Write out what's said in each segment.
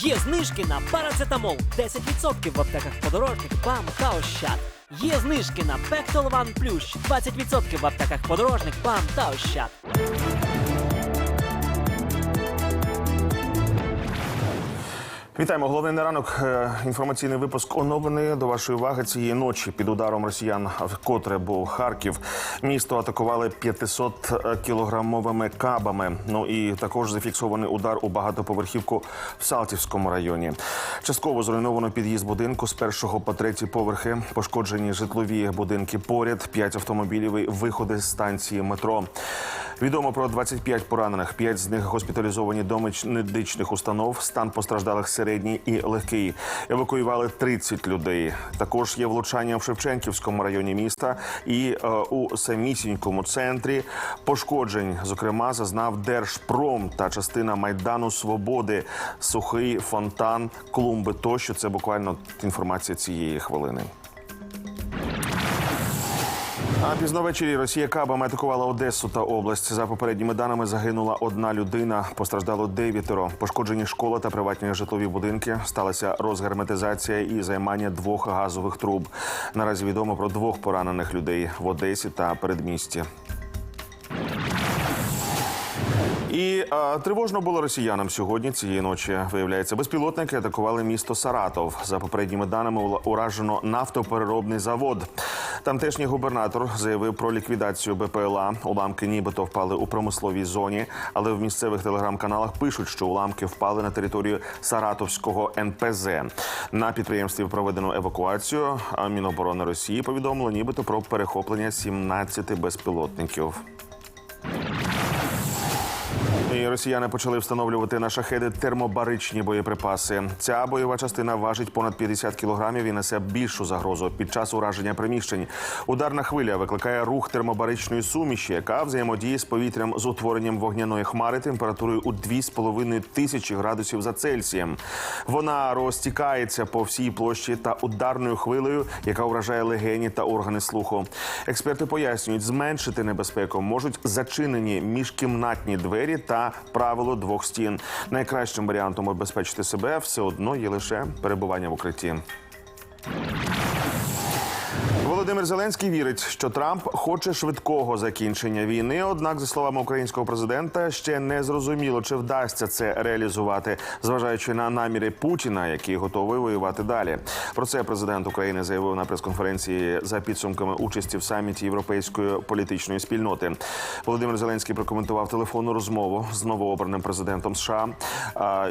Є знижки на парацетамол 10% в аптеках подорожник, БАМ Ощад. Є знижки на Пектолван Плющ 20% в аптеках подорожник, БАМ Ощад. Вітаємо. Головний на ранок. е, Інформаційний випуск оновлений до вашої уваги цієї ночі. Під ударом росіян вкотре був Харків. Місто атакували 500 кілограмовими кабами. Ну і також зафіксований удар у багатоповерхівку в Салтівському районі. Частково зруйновано під'їзд будинку з першого по третій поверхи. Пошкоджені житлові будинки поряд, п'ять автомобілів і виходи з станції метро. Відомо про 25 поранених. П'ять з них госпіталізовані до медич- медичних установ. Стан постраждалих середній і легкий. Евакуювали 30 людей. Також є влучання в Шевченківському районі міста і е, у самісінькому центрі. Пошкоджень, зокрема, зазнав Держпром та частина майдану Свободи, сухий фонтан, клумби тощо. Це буквально інформація цієї хвилини. А пізно ввечері Росія кабами атакувала Одесу та область. За попередніми даними загинула одна людина, постраждало дев'ятеро. Пошкоджені школа та приватні житлові будинки. Сталася розгерметизація і займання двох газових труб. Наразі відомо про двох поранених людей в Одесі та передмісті. І е, тривожно було росіянам сьогодні цієї ночі. Виявляється, безпілотники атакували місто Саратов. За попередніми даними уражено нафтопереробний завод. Тамтешній губернатор заявив про ліквідацію БПЛА. Уламки нібито впали у промисловій зоні, але в місцевих телеграм-каналах пишуть, що уламки впали на територію Саратовського НПЗ. На підприємстві проведено евакуацію. А Міноборони Росії повідомило нібито про перехоплення 17 безпілотників. Росіяни почали встановлювати на шахеди термобаричні боєприпаси. Ця бойова частина важить понад 50 кілограмів і несе більшу загрозу під час ураження приміщень. Ударна хвиля викликає рух термобаричної суміші, яка взаємодіє з повітрям з утворенням вогняної хмари температурою у 2,5 тисячі градусів за Цельсієм. Вона розтікається по всій площі та ударною хвилею, яка вражає легені та органи слуху. Експерти пояснюють, зменшити небезпеку можуть зачинені міжкімнатні двері та правило двох стін. Найкращим варіантом обезпечити себе все одно є лише перебування в укритті. Володимир Зеленський вірить, що Трамп хоче швидкого закінчення війни. Однак, за словами українського президента, ще не зрозуміло, чи вдасться це реалізувати, зважаючи на наміри Путіна, який готовий воювати далі. Про це президент України заявив на прес-конференції за підсумками участі в саміті європейської політичної спільноти. Володимир Зеленський прокоментував телефонну розмову з новообраним президентом США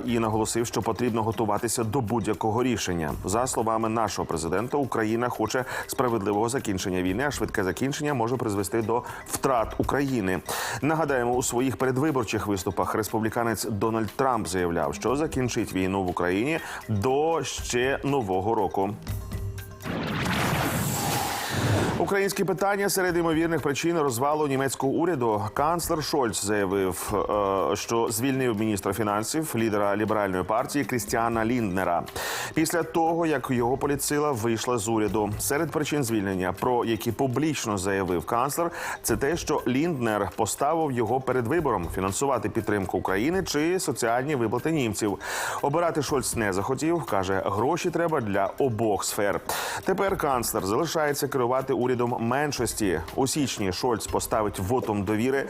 і наголосив, що потрібно готуватися до будь-якого рішення. За словами нашого президента, Україна хоче справедливого закінчення війни, а швидке закінчення може призвести до втрат України. Нагадаємо, у своїх передвиборчих виступах республіканець Дональд Трамп заявляв, що закінчить війну в Україні до ще нового року. Українське питання серед ймовірних причин розвалу німецького уряду. Канцлер Шольц заявив, е, що звільнив міністра фінансів, лідера ліберальної партії Крістіана Лінднера. Після того, як його політсила вийшла з уряду. Серед причин звільнення, про які публічно заявив канцлер, це те, що Лінднер поставив його перед вибором фінансувати підтримку України чи соціальні виплати німців. Обирати Шольц не захотів. каже, гроші треба для обох сфер. Тепер канцлер залишається керувати урядом меншості. У січні Шольц поставить вотом довіри е,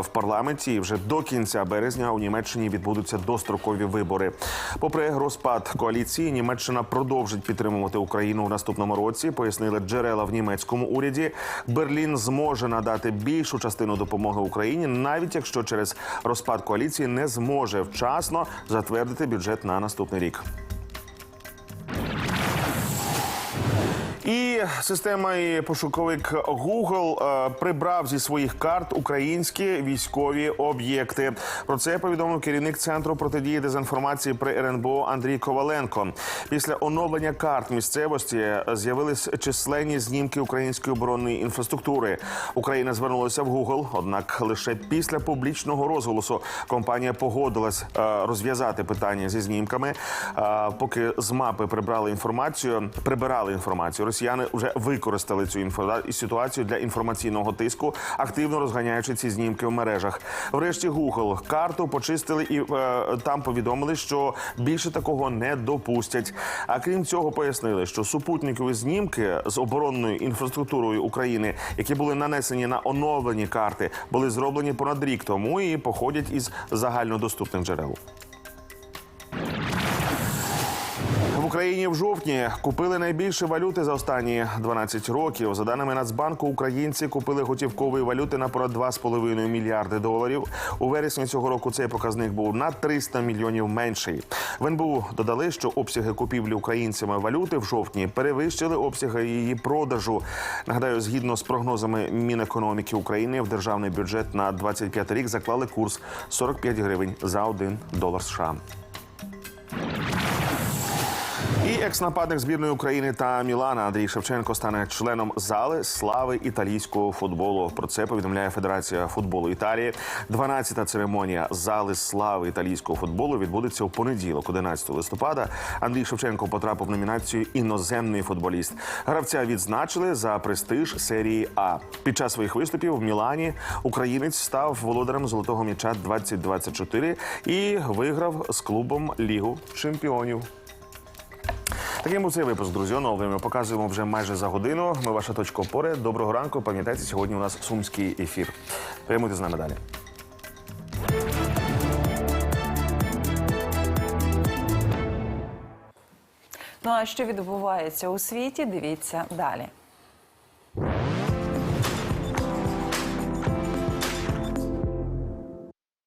в парламенті. І вже до кінця березня у Німеччині відбудуться дострокові вибори. Попри розпад коаліції, Німеччина продовжить підтримувати Україну в наступному році. Пояснили джерела в німецькому уряді. Берлін зможе надати більшу частину допомоги Україні, навіть якщо через розпад коаліції не зможе вчасно затвердити бюджет на наступний рік. І система і пошуковик Google е, прибрав зі своїх карт українські військові об'єкти. Про це повідомив керівник центру протидії дезінформації при РНБО Андрій Коваленко. Після оновлення карт місцевості з'явились численні знімки української оборонної інфраструктури. Україна звернулася в Google, однак лише після публічного розголосу компанія погодилась е, розв'язати питання зі знімками. Е, Поки з мапи прибрали інформацію, прибирали інформацію. Росіяни вже використали цю інфо- ситуацію для інформаційного тиску, активно розганяючи ці знімки в мережах. Врешті Google карту почистили і е, там повідомили, що більше такого не допустять. А крім цього, пояснили, що супутникові знімки з оборонною інфраструктурою України, які були нанесені на оновлені карти, були зроблені понад рік тому і походять із загальнодоступних джерел. Україні в жовтні купили найбільше валюти за останні 12 років. За даними Нацбанку, українці купили готівкової валюти на понад 2,5 мільярди доларів. У вересні цього року цей показник був на 300 мільйонів менший. В НБУ додали, що обсяги купівлі українцями валюти в жовтні перевищили обсяги її продажу. Нагадаю, згідно з прогнозами Мінекономіки України, в державний бюджет на 25 рік заклали курс 45 гривень за 1 долар США. Екс-нападник збірної України та Мілана Андрій Шевченко стане членом зали слави італійського футболу. Про це повідомляє Федерація футболу Італії. 12-та церемонія зали слави італійського футболу відбудеться у понеділок, 11 листопада. Андрій Шевченко потрапив в номінацію Іноземний футболіст. Гравця відзначили за престиж серії А. Під час своїх виступів в Мілані українець став володарем золотого м'яча 2024 і виграв з клубом Лігу чемпіонів. Таким був цей випуск, друзі. Оновлення ми показуємо вже майже за годину. Ми ваша точка опори. Доброго ранку. Пам'ятайте, сьогодні у нас сумський ефір. Прямуйте з нами далі. Ну а що відбувається у світі? Дивіться далі.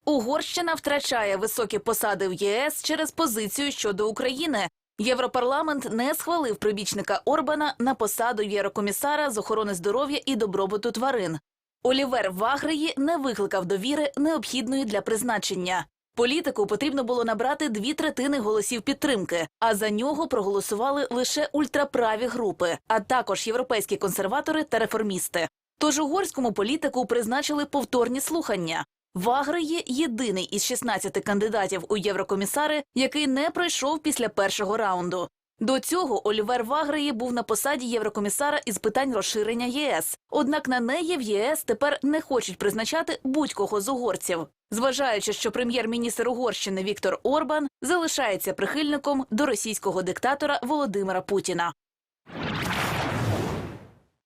Угорщина втрачає високі посади в ЄС через позицію щодо України. Європарламент не схвалив прибічника Орбана на посаду єврокомісара з охорони здоров'я і добробуту тварин. Олівер Вагреї не викликав довіри, необхідної для призначення. Політику потрібно було набрати дві третини голосів підтримки, а за нього проголосували лише ультраправі групи, а також європейські консерватори та реформісти. Тож угорському політику призначили повторні слухання. Вагреї єдиний із 16 кандидатів у єврокомісари, який не пройшов після першого раунду. До цього Олівер Вагреї був на посаді єврокомісара із питань розширення ЄС. Однак на неї в ЄС тепер не хочуть призначати будь-кого з угорців. Зважаючи, що прем'єр-міністр Угорщини Віктор Орбан залишається прихильником до російського диктатора Володимира Путіна.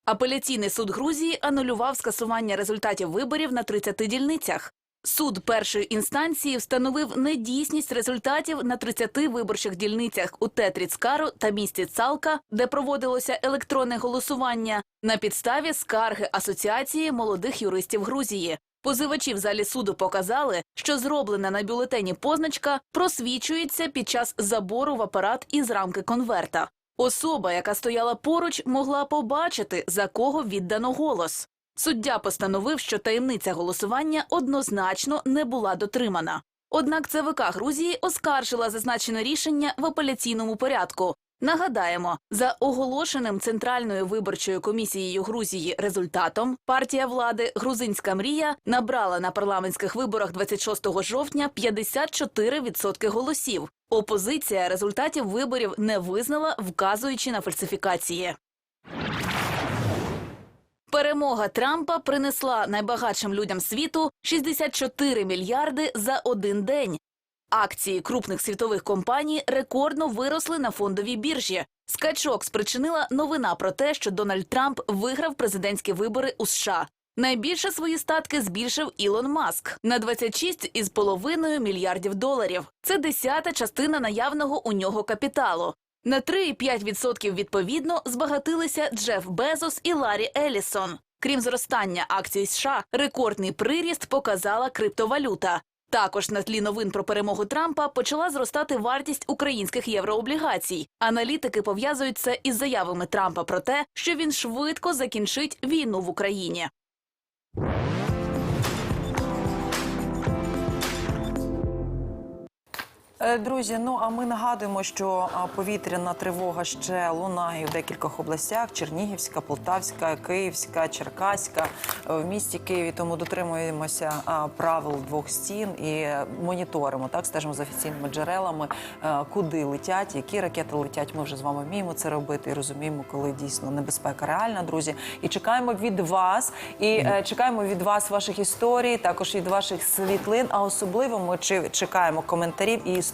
Апеляційний суд Грузії анулював скасування результатів виборів на 30 дільницях. Суд першої інстанції встановив недійсність результатів на 30 виборчих дільницях у Тетріцкару та місті Цалка, де проводилося електронне голосування, на підставі скарги Асоціації молодих юристів Грузії. Позивачі в залі суду показали, що зроблена на бюлетені позначка просвічується під час забору в апарат із рамки конверта. Особа, яка стояла поруч, могла побачити, за кого віддано голос. Суддя постановив, що таємниця голосування однозначно не була дотримана. Однак ЦВК Грузії оскаржила зазначене рішення в апеляційному порядку. Нагадаємо, за оголошеним Центральною виборчою комісією Грузії результатом партія влади Грузинська мрія набрала на парламентських виборах 26 жовтня 54% голосів. Опозиція результатів виборів не визнала, вказуючи на фальсифікації. Перемога Трампа принесла найбагатшим людям світу 64 мільярди за один день. Акції крупних світових компаній рекордно виросли на фондовій біржі. Скачок спричинила новина про те, що Дональд Трамп виграв президентські вибори у США. Найбільше свої статки збільшив Ілон Маск на 26 із половиною мільярдів доларів. Це десята частина наявного у нього капіталу. На 3,5% відповідно збагатилися Джеф Безос і Ларі Елісон. Крім зростання акцій США, рекордний приріст показала криптовалюта. Також на тлі новин про перемогу Трампа почала зростати вартість українських єврооблігацій. Аналітики пов'язують це із заявами Трампа про те, що він швидко закінчить війну в Україні. Друзі, ну а ми нагадуємо, що повітряна тривога ще лунає в декількох областях: Чернігівська, Полтавська, Київська, Черкаська е, в місті Києві. Тому дотримуємося правил двох стін і е, моніторимо, так стежимо за офіційними джерелами, е, куди летять, які ракети летять. Ми вже з вами вміємо це робити і розуміємо, коли дійсно небезпека реальна, друзі. І чекаємо від вас, і е, чекаємо від вас ваших історій, також від ваших світлин. А особливо ми чекаємо коментарів і історій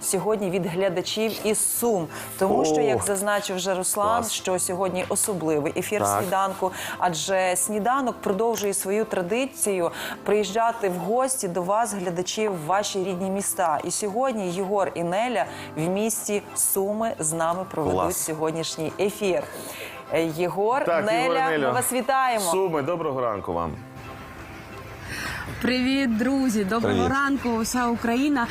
сьогодні від глядачів із Сум, тому що, як зазначив вже Руслан, клас. що сьогодні особливий ефір Так. сніданку, адже сніданок продовжує свою традицію приїжджати в гості до вас, глядачів, в ваші рідні міста. І сьогодні Єгор і Неля в місті Суми з нами проведуть Клас. сьогоднішній ефір. Е, Єгор, Так, Неля, Ігор, Неля. ми вас вітаємо. Суми, доброго ранку вам. Привіт, друзі! Доброго Привіт. ранку, вся Україна.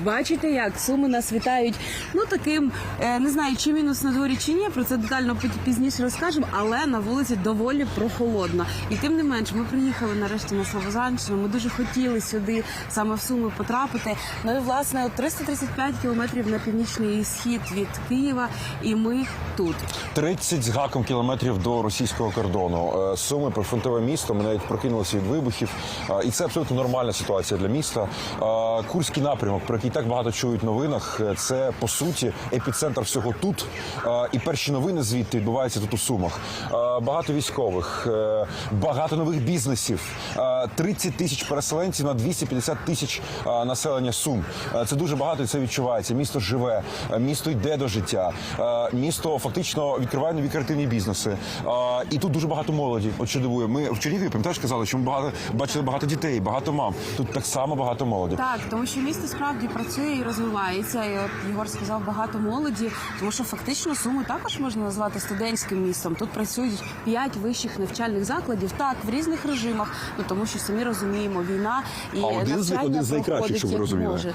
Бачите, як суми нас вітають. Ну таким е, не знаю, чи мінус на дворі, чи ні. Про це детально пізніше розкажемо, але на вулиці доволі прохолодно. І тим не менш, ми приїхали нарешті на Слобожанщину. Ми дуже хотіли сюди саме в суми потрапити. Ну і власне 335 кілометрів на північний схід від Києва, і ми тут. 30 з гаком кілометрів до російського кордону. Е, Суми прифронтове місто. Ми навіть прокинулися від вибухів, Е, і це абсолютно нормальна ситуація для міста. Курський напрямок, про який так багато чують в новинах, е, це по суті епіцентр всього тут. Е, І перші новини звідти відбуваються тут у Сумах. Е, Багато військових, багато нових бізнесів, е, 30 тисяч переселенців на 250 тисяч населення Сум. Це дуже багато, і це відчувається. Місто живе, місто йде до життя. Місто фактично відкриває нові креативні бізнеси. І тут дуже багато молоді. От що дивує. Ми в Чернігові пам'ятаєш, казали, що ми багато бачили багато дітей, багато мам. Тут так само багато молоді. Так, тому що місто справді працює і розвивається. І от Єгор сказав багато молоді, тому що фактично Суми також можна назвати студентським містом. Тут працюють п'ять вищих навчальних закладів, так в різних режимах. Ну тому що самі розуміємо, війна і А один з один з найкращих, проходить щоб ви як розуміли. може.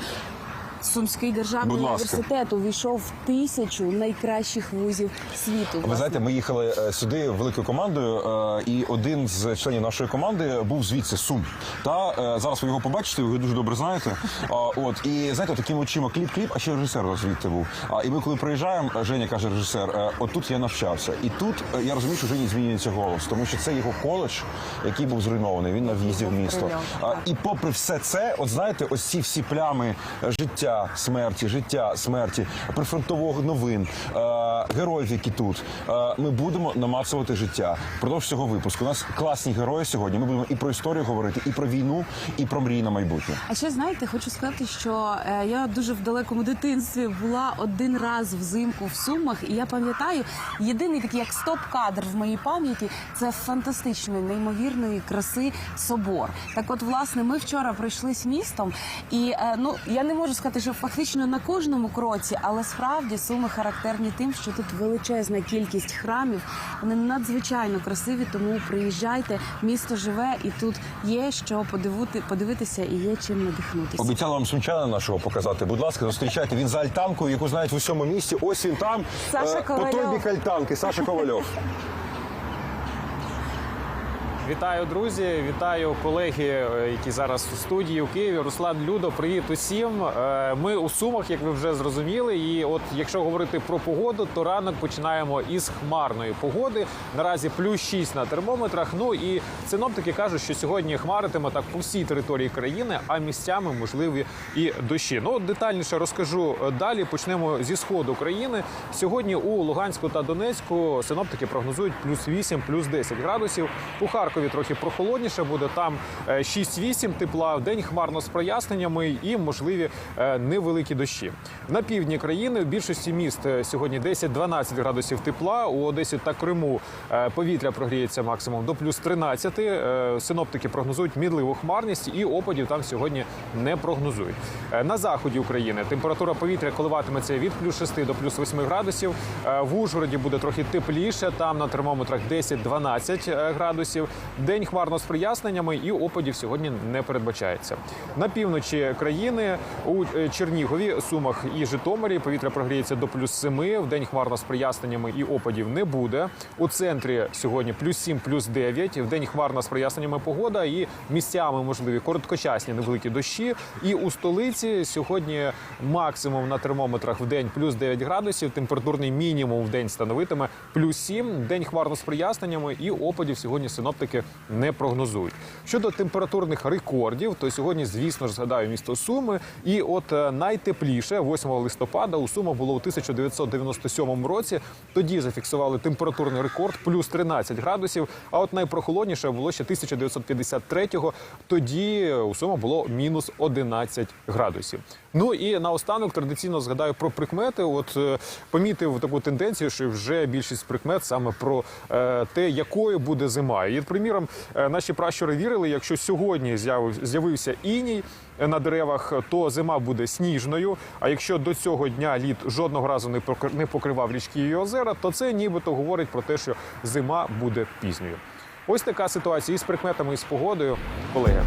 Сумський державний Будь ласка. університет увійшов в тисячу найкращих вузів світу. Ви знаєте, ми їхали е, сюди великою командою, е, і один з членів нашої команди був звідси Сум. Та е, зараз ви його побачите, ви його дуже добре знаєте. А, От і знаєте, такими очима кліп-кліп, а ще режисер у нас звідти був. А і ми, коли приїжджаємо, Женя каже, режисер, е, от я навчався, і тут е, я розумію, що Жені змінюється голос, тому що це його коледж, який був зруйнований. Він на в'їзді в місто. А, і попри все це, от знаєте, ось ці всі плями е, життя, смерті, життя, смерті, прифронтових новин, е, героїв, які тут. Е, ми будемо намацувати життя. Впродовж цього випуску. У нас класні герої сьогодні. Ми будемо і про історію говорити, і про війну, і про мрії на майбутнє. А ще знаєте, хочу сказати, що е, я дуже в далекому дитинстві була один раз взимку в Сумах, і я пам'ятаю, єдиний такий як стоп-кадр в моїй пам'яті це фантастичної, неймовірної краси собор. Так, от, власне, ми вчора пройшлись містом, і е, ну я не можу сказати, що фактично на кожному кроці, але справді суми характерні тим, що тут величезна кількість храмів. Вони надзвичайно красиві, тому приїжджайте. Місто живе, і тут є що подивити, подивитися і є чим надихнутися. Обіцяла вам сумчана нашого показати. Будь ласка, зустрічайте. Він за альтанкою, яку знають в усьому місті. Ось він там. Саша е, по той бік альтанки. Саша Ковальов. Вітаю, друзі! Вітаю колеги, е, які зараз у студії у Києві. Руслан Людо, привіт усім. Е, Ми у Сумах, як ви вже зрозуміли. І от якщо говорити про погоду, то ранок починаємо із хмарної погоди. Наразі плюс 6 на термометрах. Ну і синоптики кажуть, що сьогодні хмаритиме так по всій території країни, а місцями можливі і дощі. Ну детальніше розкажу далі. Почнемо зі сходу країни. Сьогодні у Луганську та Донецьку синоптики прогнозують плюс 8, плюс 10 градусів. У Харкові трохи прохолодніше буде. Там е, 6-8 тепла, в день хмарно з проясненнями і можливі е, невеликі дощі. На півдні країни в більшості міст е, сьогодні 10-12 градусів тепла. У Одесі та Криму е, повітря прогріється максимум до плюс 13. Е, Синоптики прогнозують мідливу хмарність і опадів там сьогодні не прогнозують. Е, На заході України температура повітря коливатиметься від плюс 6 до плюс 8 градусів. Е, В Ужгороді буде трохи тепліше. Там на термометрах 10-12 градусів. День хмарно з проясненнями і опадів сьогодні не передбачається. На півночі країни у е, Чернігові, Сумах і Житомирі повітря прогріється до плюс 7. В день хмарно з проясненнями і опадів не буде. У центрі сьогодні плюс 7, плюс 9. В день хмарно з проясненнями погода і місцями можливі короткочасні невеликі дощі. І у столиці сьогодні максимум на термометрах в день плюс 9 градусів. Температурний мінімум в день становитиме плюс 7. День хмарно з проясненнями і опадів сьогодні синоптики не прогнозують. Щодо температурних рекордів, то сьогодні, звісно ж, згадаю місто Суми. І от е, найтепліше 8 листопада у Сумах було у 1997 році. Тоді зафіксували температурний рекорд плюс 13 градусів. А от найпрохолодніше було ще 1953-го. Тоді у Сумах було мінус 11 градусів. Ну і наостанок традиційно згадаю про прикмети. От е, помітив таку тенденцію, що вже більшість прикмет саме про е, те, якою буде зима. І, приміром, е, наші пращури вірили, якщо сьогодні з'явився іній е, на деревах, то зима буде сніжною. А якщо до цього дня лід жодного разу не покривав річки і озера, то це нібито говорить про те, що зима буде пізньою. Ось така ситуація із прикметами і з погодою, колеги.